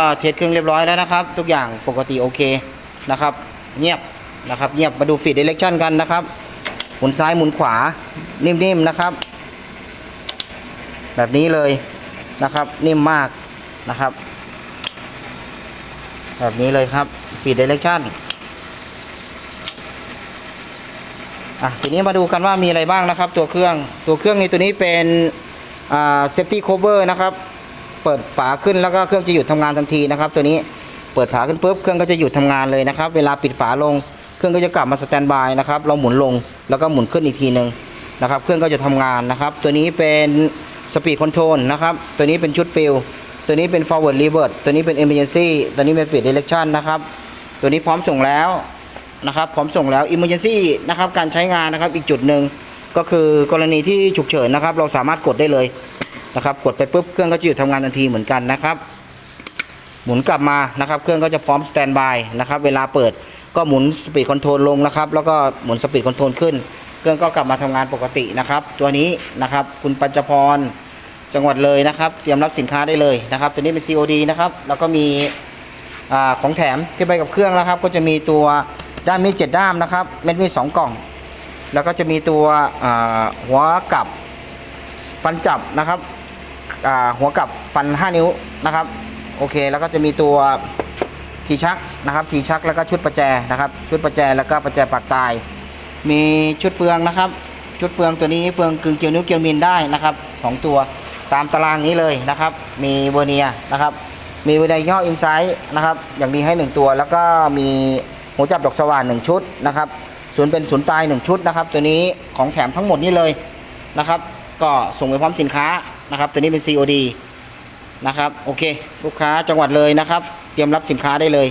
ก็เทสเครื่องเรียบร้อยแล้วนะครับ ทุกอย่างปกติโอเคนะครับ เงียบนะครับเงียบมาดูฟีดเดเรคชั่นกันนะครับ หมุนซ้ายหมุนขวานิ่มๆนะครับ แบบนี้เลยนะครับ นิ่มมากนะครับ แบบนี้เลยครับฟีดเดเรคชั่นอะทีนี้มาดูกันว่ามีอะไรบ้างนะครับ ตัวเครื่องตัวเครื่องในตัวนี้เป็นอ่าเซฟตี้โคเวอร์นะครับ เปิดฝาขึ้นแล้วก็เครื่องจะหยุดทำงานทันทีนะครับ ตัวนี้เปิดฝาขึ้นปุ๊บเครื่องก็จะหยุดทำงานเลยนะครับ เวลาปิดฝาลงเครื่องก็จะกลับมาสแตนบายนะครับ เราหมุนลงแล้วก็หมุนขึ้นอีกทีหนึ่งนะครับ เครื่องก็จะทำงานนะครับ ตัวนี้เป็นสปีดคอนโทรลนะครับ ตัวนี้เป็นชุดฟิลตัวนี้เป็น forward reverse ตัวนี้เป็น emergency ตัวนี้เป็น feed direction นะครับ ตัวนี้พร้อมส่งแล้วนะครับ พร้อมส่งแล้ว emergency นะครับ การใช้งานนะครับ อีกจุดหนึ่งก็คือกรณีที่ฉุกเฉินนะครับ เราสามารถกดได้เลย นะครับ กดไปปุ๊บเครื่องก็จะหยุดทำงานทันทีเหมือนกันนะครับ หมุนกลับมานะครับ เครื่องก็จะพร้อมสแตนบายนะครับ เวลาเปิดก็หมุนสปีดคอนโทรลลงนะครับ แล้วก็หมุนสปีดคอนโทรลขึ้น เครื่องก็กลับมาทำงานปกตินะครับ ตัวนี้นะครับ คุณปัญจพรจังหวัดเลยนะครับ เตรียมรับสินค้าได้เลยนะครับ ตัวนี้เป็น COD นะครับ แล้วก็มีอของแถมที่ไปกับเครื่องนะครับ ก็จะมีตัวด้ามมีดเจ็ดด้ามนะครับ เม็ดมีดสองกล่อง แล้วก็จะมีตัวหัวกับฟันจับนะครับ หัวกับฟัน 5 นิ้วนะครับโอเคแล้วก็จะมีตัวทีชักนะครับทีชักแล้วก็ชุดประแจนะครับ ชุดประแจแล้วก็ประแจปากตาย มีชุดเฟืองนะครับ ชุดเฟืองตัวนี้เฟืองกึ่งเกียวนิ้วเกียวมินได้นะครับสองตัวตามตารางนี้เลยนะครับ มีเวอร์เนียนะครับ มีเวเนียย่ออินไซด์นะครับ อย่างดีให้ 1 ตัว แล้วก็มีหัวจับดอกสว่าน1ชุดนะครับศูนย์เป็นศูนย์ตาย 1 ชุดนะครับ ตัวนี้ของแถมทั้งหมดนี้เลยนะครับ ก็ส่งไปพร้อมสินค้า นะครับตัวนี้เป็น COD นะครับโอเค ลูกค้าจังหวัดเลยนะครับ เตรียมรับสินค้าได้เลย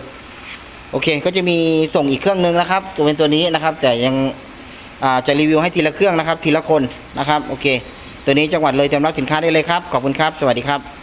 โอเค ก็จะมีส่งอีกเครื่องนึงนะครับ ตัวเป็นตัวนี้นะครับ แต่ยังจะรีวิวให้ทีละเครื่องนะครับ ทีละคนนะครับโอเค ตัวนี้จังหวัดเลยเตรียมรับสินค้าได้เลยครับขอบคุณครับ สวัสดีครับ